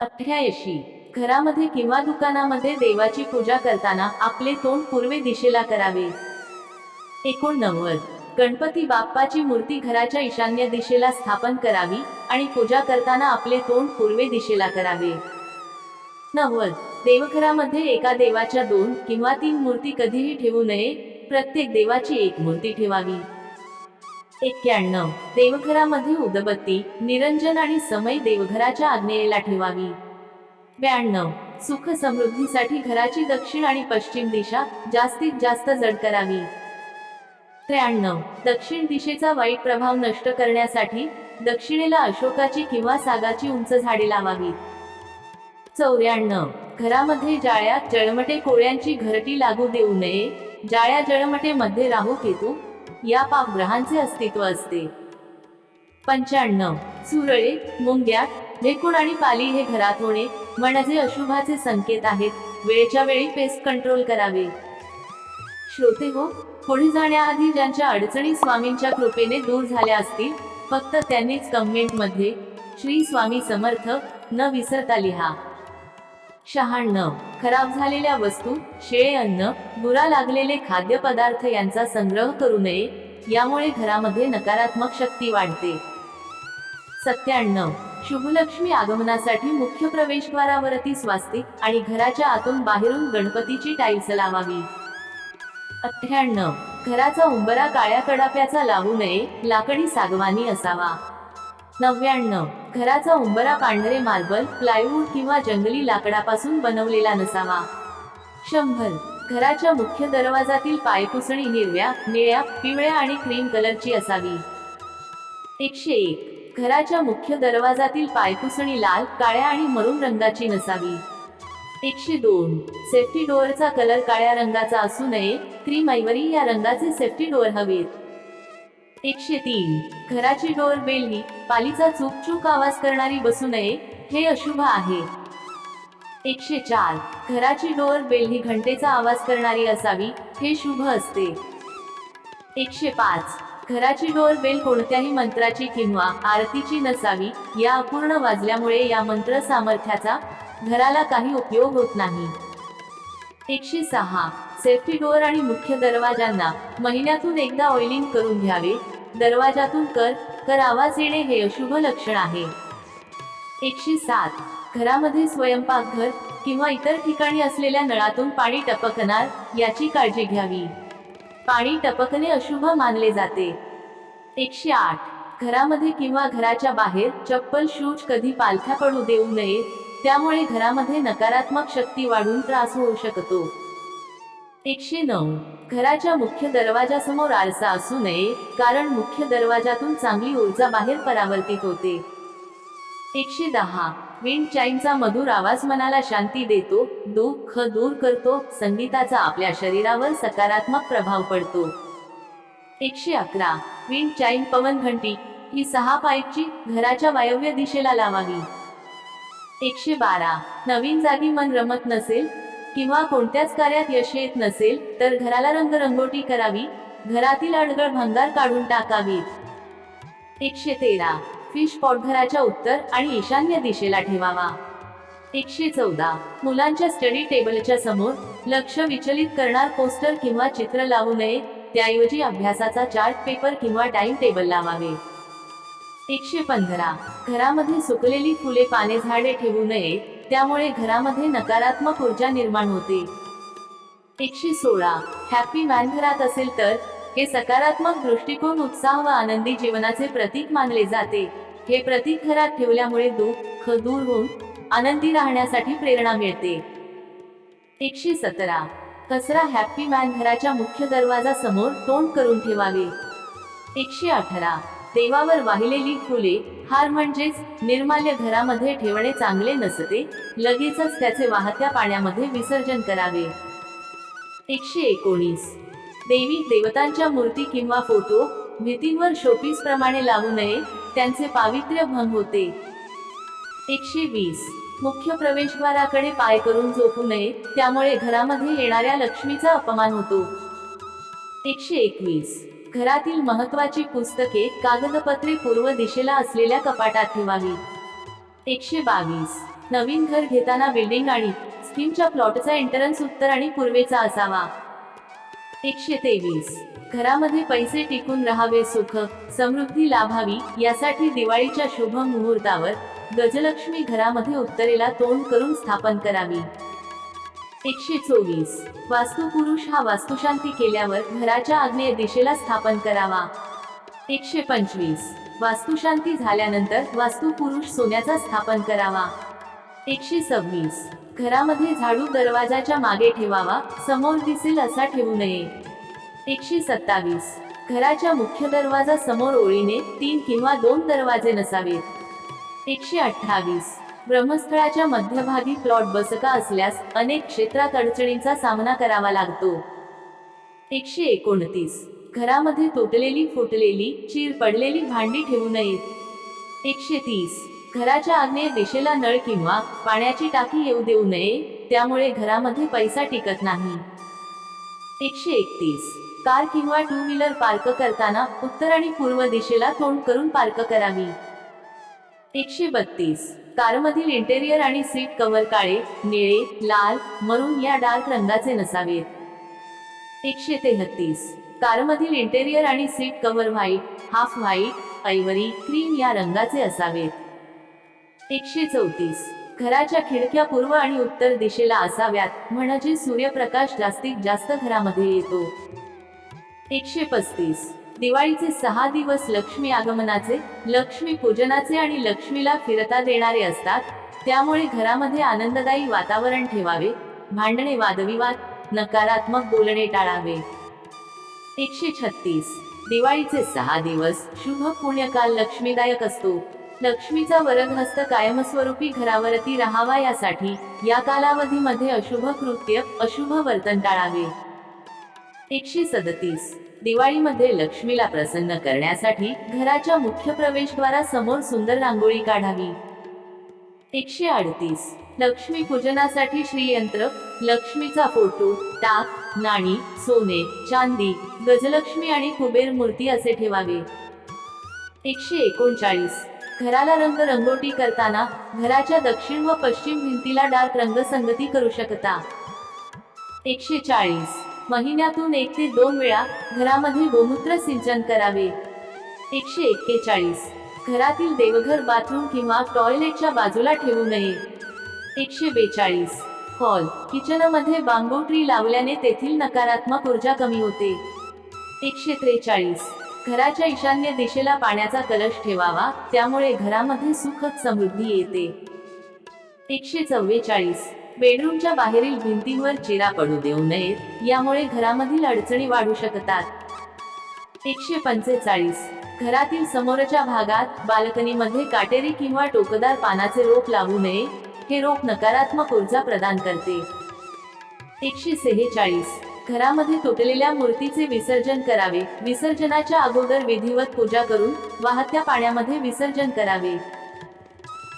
अठ्ठ्याऐंशी. घरामध्ये किंवा दुकानामध्ये देवाची पूजा करताना आपले तोंड पूर्वे दिशेला करावे. एकोणनव्वद. गणपती बाप्पाची मूर्ती घराच्या ईशान्य दिशेला स्थापन करावी आणि पूजा करताना आपले तोंड पूर्वे दिशेला करावे. नव्वद. देवघरामध्ये एका देवाच्या दोन किंवा तीन मूर्ती कधीही ठेवू नये. प्रत्येक देवाची एक मूर्ती ठेवावी. एक्क्याण्णव. देवघरामध्ये उदबत्ती निरंजन आणि समय देवघराच्या आग्नेयेला ठेवावी. ब्याण्णव. सुख समृद्धीसाठी घराची दक्षिण आणि पश्चिम दिशा जास्तीत जास्त जड करावी. त्र्याण्णव. दक्षिण दिशेचा वाईट प्रभाव नष्ट करण्यासाठी दक्षिणेला अशोकाची किंवा सागाची उंच झाडे लावावी. चौऱ्याण्णव. घरामध्ये जाळ्या जळमटे कोळ्यांची घरटी लागू देऊ नये. जाळ्या जळमटे मध्ये राहू केतू या पाप ग्रहांचे अस्तित्व असते. पंच्याण्णव. सुरळे मुंग्या ढेकूण आणि पाली हे घरात होणे म्हणजे अशुभाचे संकेत आहेत. वेळच्या वेळी पेस्ट कंट्रोल करावे. श्रोते हो पुढे जाण्याआधी ज्यांच्या अडचणी स्वामींच्या कृपेने दूर झाल्या असतील फक्त त्यांनीच कमेंटमध्ये श्री स्वामी समर्थ न विसरता लिहा. शहाण्णव. खराब झालेल्या वस्तू शेळे अन्न बुरा लागलेले खाद्यपदार्थ यांचा संग्रह करू नये यामुळे घरामध्ये नकारात्मक शक्ती वाढते. सत्त्याण्णव. शुभलक्ष्मी आगमनासाठी मुख्य प्रवेशद्वारावरती स्वास्तिक आणि घराच्या आतून बाहेरून गणपतीची टाईल्स लावावी. अठ्ठ्याण्णव. घराचा उंबरा काळ्या कडाप्याचा लावू नये लाकडी सागवानी असावा. नव्याण्णव. घराचा उंबरा पांढरे मार्बल प्लायवूड किंवा जंगली लाकडापासून बनवलेला नसावा. शंभर. घराच्या मुख्य दरवाजातील पायपुसणी हिरव्या निळ्या पिवळ्या आणि क्रीम कलरची असावी. एकशे एक. घराच्या मुख्य दरवाजातील पायपुसणी लाल काळ्या आणि मरून रंगाची नसावी. एकशे दोन. सेफ्टी डोअरचा कलर काळ्या रंगाचा असू नये क्रीम ऐवरी या रंगाचे सेफ्टी डोअर हवेत. एकशे तीन. घराची डोअर बेल ही पालीचा चूक चूक आवाज करणारी बसू नये हे अशुभ आहे. एकशे चार. घराची डोअर बेल ही घंटेचा आवाज करणारी असावी हे शुभ असते. एकशे पाच. घराची डोअर बेल कोणत्याही मंत्राची किंवा आरतीची नसावी या अपूर्ण वाजल्यामुळे या मंत्र सामर्थ्याचा घराला काही उपयोग होत नाही. एकशे सहा. सेफ्टी डोअर आणि मुख्य दरवाजांना महिन्यातून एकदा ऑइलिंग करून घ्यावे. दरवाजातून कर कर आवाज येणे हे अशुभ लक्षण आहे. एकशे सात. घरामध्ये स्वयंपाकघर किंवा इतर ठिकाणी असलेल्या नळातून पाणी टपकणार याची काळजी घ्यावी. पाणी टपकणे अशुभ मानले जाते. एकशे आठ. घरामध्ये किंवा घराच्या बाहेर चप्पल शूज कधी पालथ्या पडू देऊ नये त्यामुळे घरामध्ये नकारात्मक शक्ती वाढून त्रास होऊ शकतो. एकशे नऊ. घराच्या मुख्य दरवाजासमोर आरसा असू नये कारण मुख्य दरवाजातून चांगली ऊर्जा बाहेर परावर्तित होते. एकशे दहा विंड चाईमचा मधुर आवाज मनाला शांती देतो दुःख दूर करतो संगीताचा आपल्या शरीरावर सकारात्मक प्रभाव पडतो. एकशे अकरा. विंड चाईम पवन घंटी. ही सहा पाईपची घराच्या वायव्य दिशेला लावावी. एकशे बारा. नवीन जागी मन रमत नसेल किंवा कोणत्याच कार्यात यश येत नसेल तर घराला रंगरंगोटी करावी घरातील अडगळ भंगार काढून टाकावी एकशे तेरा. फिश पॉट घराच्या उत्तर आणि ईशान्य दिशेला ठेवावा. एकशे चौदा. मुलांच्या स्टडी टेबलच्या समोर लक्ष विचलित करणार पोस्टर किंवा चित्र लावू नये त्याऐवजी अभ्यासाचा चार्ट पेपर किंवा टाइम टेबल लावावे. एकशे पंधरा. घरामध्ये सुकलेली फुले पाने झाडे ठेवू नये त्यामुळे घरामध्ये नकारात्मक ऊर्जा निर्माण होते. एकशे सोळा. हॅपी मॅन घरात असेल तर हे सकारात्मक दृष्टिकोन उत्साह व आनंदी जीवनाचे प्रतीक मानले जाते. हे प्रतीक घरात ठेवल्यामुळे दुःख दूर होऊन आनंदी राहण्यासाठी प्रेरणा मिळते. एकशे सतरा. कचरा हॅपी मॅन घराच्या मुख्य दरवाजा समोर तोंड करून ठेवावे. एकशे अठरा. देवावर वाहिलेली फुले हार म्हणजेच निर्माल्य घरामध्ये ठेवणे चांगले नसते लगेचच त्याचे वाहत्या पाण्यामध्ये विसर्जन करावे. एकशे एकोणीस. देवी देवतांच्या मूर्ती किंवा फोटो भिंतींवर शोपीस प्रमाणे लावू नये त्यांचे पावित्र्य भंग होते. एकशे वीस. मुख्य प्रवेशद्वाराकडे पाय करून झोपू नये त्यामुळे घरामध्ये येणाऱ्या लक्ष्मीचा अपमान होतो. एकशे एकवीस. घरातील महत्वाची पुस्तके कागदपत्रे पूर्व दिशेला असलेल्या कपाटात ठेवावी. एकशे बावीस. नवीन घर घेताना बिल्डिंग आणि स्कीमच्या प्लॉटचा एंटरन्स उत्तर आणि पूर्वेचा असावा. एकशे तेवीस. घरामध्ये पैसे टिकून राहावे सुख समृद्धी लाभावी यासाठी दिवाळीच्या शुभ मुहूर्तावर गजलक्ष्मी घरामध्ये उत्तरेला तोंड करून स्थापन करावी. एकशे चोवीस. वास्तुपुरुष हा वास्तुशांती केल्यावर घराच्या आग्नेय दिशेला स्थापन करावा. एकशे पंचवीस. वास्तुशांती झाल्यानंतर वास्तुपुरुष सोन्याचा स्थापन करावा. एकशे सव्वीस. घरामध्ये झाडू दरवाजाच्या मागे ठेवावा समोर दिसेल असा ठेवू नये. एकशे सत्तावीस. घराच्या मुख्य दरवाजा समोर ओळीने तीन किंवा दोन दरवाजे नसावेत. एकशे अठ्ठावीस. ब्रह्मस्थळाच्या मध्यभागी प्लॉट बसका असल्यास अनेक क्षेत्रात अडचणींचा सामना करावा लागतो. एकशे एकोणतीस. घरामध्ये तुटलेली फुटलेली चीर पडलेली भांडी ठेवू नयेत. एकशे तीस. घराच्या आग्नेय दिशेला नळ किंवा पाण्याची टाकी येऊ देऊ नये त्यामुळे घरामध्ये पैसा टिकत नाही. एकशे एकतीस. कार किंवा टू व्हीलर पार्क करताना उत्तर आणि पूर्व दिशेला तोंड करून पार्क करावी. एकशे बत्तीस. कारमधील इंटेरियर आणि सीट कव्हर काळे निळे लाल मरून या डार्क रंगाचे नसावेत. एकशे तेहतीस. कारमधील इंटेरियर आणि seat cover white half white ivory cream या रंगाचे असावेत. एकशे चौतीस. घराच्या खिडक्या पूर्व आणि उत्तर दिशेला असाव्यात म्हणजे सूर्यप्रकाश जास्तीत जास्त घरामध्ये येतो. एकशे पस्तीस. दिवाळीचे सहा दिवस लक्ष्मी आगमनाचे लक्ष्मी पूजनाचे आणि लक्ष्मीला फिरता देणारे असतात. त्यामुळे घरामध्ये आनंददायी वातावरण ठेवावे भांडणे वादविवाद नकारात्मक बोलणे टाळावे. एकशे छत्तीस. दिवाळीचे सहा दिवस शुभ पुण्यकाल लक्ष्मीदायक असतो. लक्ष्मीचा वरदहस्त कायमस्वरूपी घरावरती राहावा यासाठी या कालावधीमध्ये अशुभ कृत्य अशुभ वर्तन टाळावे. एकशे सदतीस. दिवाळीमध्ये लक्ष्मीला प्रसन्न करण्यासाठी घराच्या मुख्य प्रवेशद्वारासमोर सुंदर रांगोळी काढावी. एकशे अडतीस. लक्ष्मी पूजनासाठी श्रीयंत्र लक्ष्मीचा फोटो टाक नाणी सोने चांदी गजलक्ष्मी आणि कुबेर मूर्ती असे ठेवावे. एकशे एकोणचाळीस. घराला रंग रंगोटी करताना घराच्या दक्षिण व पश्चिम भिंतीला डार्क रंगसंगती करू शकता. एकशे चाळीस. महिन्यातून एक ते दोन वेळा घरामध्ये गोमूत्र सिंचन करावे. एकशे एक्केचाळीस. घरातील देवघर बाथरूम किंवा टॉयलेटच्या बाजूला ठेवू नये. एकशे बेचाळीस. हॉल. किचनमध्ये बांबू ट्री लावल्याने तेथील नकारात्मक ऊर्जा कमी होते. एकशे त्रेचाळीस. घराच्या ईशान्य दिशेला पाण्याचा कलश ठेवावा त्यामुळे घरामध्ये सुखद समृद्धी येते. एकशे चव्वेचाळीस. बेडरूमच्या बाहेरील भिंतींवर चिरा पडू देऊ नयेत यामुळे घरामधील अडचणी वाढू शकतात. एकशे पंचेचाळीस. घरातील समोरच्या भागात बाल्कनीमध्ये काटेरी किंवा टोकदार पानाचे रोप लावू नये हे रोप नकारात्मक ऊर्जा प्रदान करते. एकशे सेहेचाळीस. घरामध्ये तुटलेल्या मूर्तीचे विसर्जन करावे. विसर्जनाच्या अगोदर विधिवत पूजा करून वाहत्या पाण्यामध्ये विसर्जन करावे.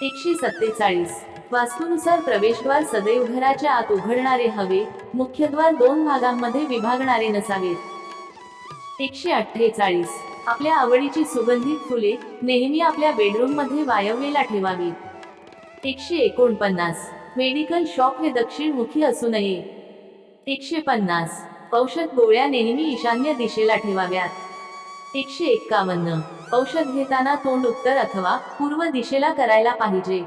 एकशे सत्तेचाळीस. वास्तूनुसार प्रवेशद्वार सदैव घराच्या आत उघडणारे हवे. मुख्यद्वार दोन भागांमध्ये विभागणारे नसावेत एकशे अठ्ठेचाळीस. आपल्या आवडीची सुगंधित फुले नेहमी आपल्या बेडरूममध्ये वायव्येला ठेवावीत एकशे एकोणपन्नास. मेडिकल शॉप हे दक्षिणमुखी असू नये. एकशे पन्नास. औषध गोळ्या नेहमी ईशान्य दिशेला ठेवाव्यात. एकशे एक्कावन्न. औषध घेताना तोंड उत्तर अथवा पूर्व दिशेला करायला पाहिजे.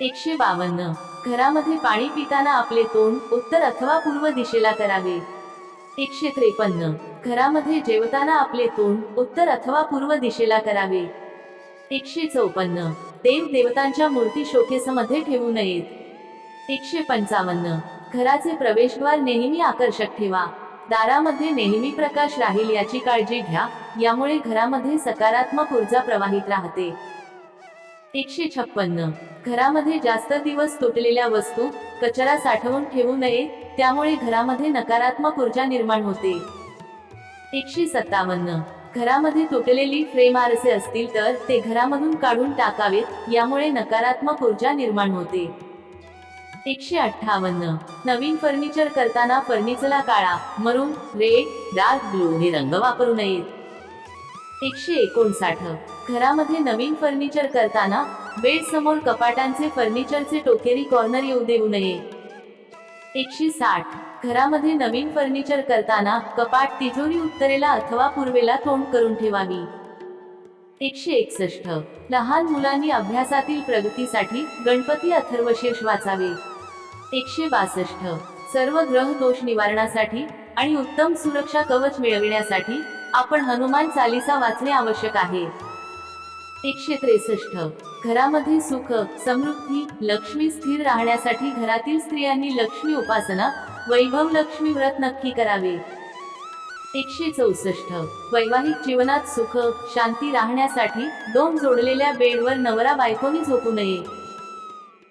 एकशे बावन्न. घरामध्ये पाणी पिताना आपले तोंड उत्तर अथवा पूर्व दिशेला करावे. एकशे त्रेपन्न. घरामध्ये जेवताना आपले तोंड उत्तर अथवा पूर्व दिशेला करावे. एकशे चौपन्न. देव देवतांच्या मूर्ती शोकेसमध्ये ठेवू नयेत. एकशे पंचावन्न. घराचे प्रवेशद्वार नेहमी आकर्षक ठेवा. दारामध्ये नेहमी प्रकाश राहील याची काळजी घ्या यामुळे घरामध्ये सकारात्मक ऊर्जा प्रवाहित राहते. एकशे छप्पन्न. घरामध्ये जास्त दिवस तुटलेल्या वस्तू कचरा साठवून ठेवू नये त्यामुळे घरामध्ये नकारात्मक ऊर्जा निर्माण होते. एकशे सत्तावन्न. घरामध्ये तुटलेली फ्रेम आरसे असतील तर ते घरामधून काढून टाकावेत यामुळे नकारात्मक ऊर्जा निर्माण होते. एकशे अठ्ठावन्न. नवीन फर्निचर करताना फर्निचरला काळा मरून रेड डार्क ब्लू हे रंग वापरू नयेत. एकशे एकोणसाठ. घरामध्ये नवीन फर्निचर करताना बेड समोर कपाटांचे फर्निचरचे टोकेरी कॉर्नर येऊ देऊ नये. एकशे साठ. घरामध्ये नवीन फर्निचर करताना कपाट तिजोरी उत्तरेला अथवा पूर्वेला तोंड करून ठेवावी. एकशे एकसष्ट लहान मुलांनी अभ्यासातील प्रगतीसाठी गणपती अथर्वशीर्ष वाचावे. एकशे बासष्ट. सर्व ग्रह दोष निवारणासाठी आणि उत्तम सुरक्षा कवच मिळविण्यासाठी आपण हनुमान चालिसा वाचणे आवश्यक आहे. एकशे त्रेसष्ट. घरामध्ये सुख समृद्धी लक्ष्मी स्थिर राहण्यासाठी घरातील स्त्रियांनी लक्ष्मी उपासना वैभव लक्ष्मी व्रत नक्की करावे. एकशे चौसष्ट. वैवाहिक जीवनात सुख शांती राहण्यासाठी दोन जोडलेल्या बेडवर नवरा बायकोनी झोपू नये.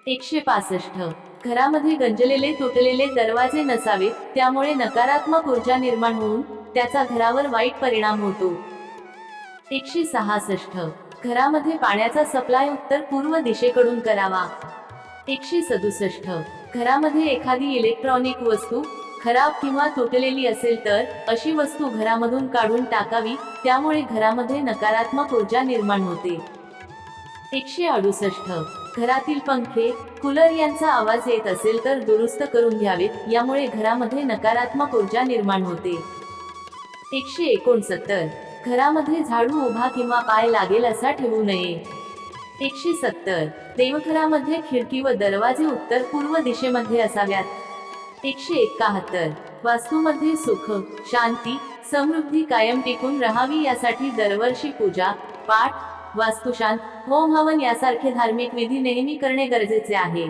एकशे पासष्ट. घरामध्ये गंजलेले तुटलेले दरवाजे नसावेत त्यामुळे नकारात्मक ऊर्जा निर्माण होऊन त्याचा घरावर वाईट परिणाम होतो. एकशे सहासष्ट. घरामध्ये पाण्याचा सप्लाय उत्तर पूर्व दिशेकडून करावा. एकशे सदुसष्ट. घरामध्ये एखादी इलेक्ट्रॉनिक वस्तू खराब किंवा तुटलेली असेल तर अशी वस्तू घरामधून काढून टाकावी त्यामुळे घरामध्ये नकारात्मक ऊर्जा निर्माण होते. एकशे अडुसष्ट. घरातील पंखे कूलर यांचा आवाज येत असेल तर दुरुस्त करून घ्यावेत यामुळे घरामध्ये नकारात्मक ऊर्जा निर्माण होते. एकशे एकोणसत्तर. घरामध्ये झाडू उभा किंवा पाय लागेल असा ठेवू नये. एकशे सत्तर. देवघरामध्ये खिडकी व दरवाजे उत्तर पूर्व दिशेमध्ये असाव्यात. एकशे एकाहत्तर. वास्तूमध्ये सुख शांती समृद्धी कायम टिकून राहावी यासाठी दरवर्षी पूजा पाठ वास्तुशांत होम हवन यासारखे धार्मिक विधी नेहमी करणे गरजेचे आहे.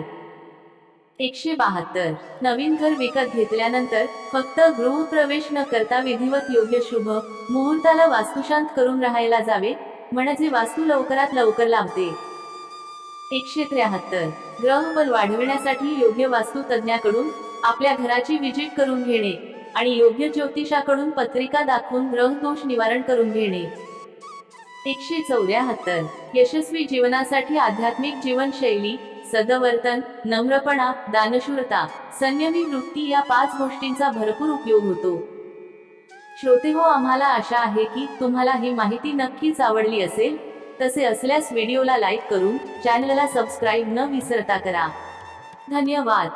एकशे बहात्तर. नवीन घर विकत घेतल्यानंतर फक्त गृहप्रवेश न करता विधिवत योग्य शुभ मुहूर्ताला वास्तुशांत करून राहायला जावे म्हणजे वास्तू लवकरात लवकर लावते एकशे त्र्याहत्तर. ग्रहबल वाढविण्यासाठी योग्य वास्तू तज्ज्ञाकडून आपल्या घराची विजिट करून घेणे आणि योग्य ज्योतिषाकडून पत्रिका दाखवून ग्रह दोष निवारण करून घेणे. एकशे चौऱ्याहत्तर यशस्वी जीवनासाठी आध्यात्मिक जीवनशैली सदवर्तन नम्रपणा दानशूरता संयमी वृत्ती या पाच गोष्टींचा भरपूर उपयोग होतो. श्रोते हो आम्हाला आशा आहे की तुम्हाला ही माहिती नक्कीच आवडली असेल. तसे असल्यास व्हिडिओला लाईक करून चॅनलला सबस्क्राईब न विसरता करा. धन्यवाद.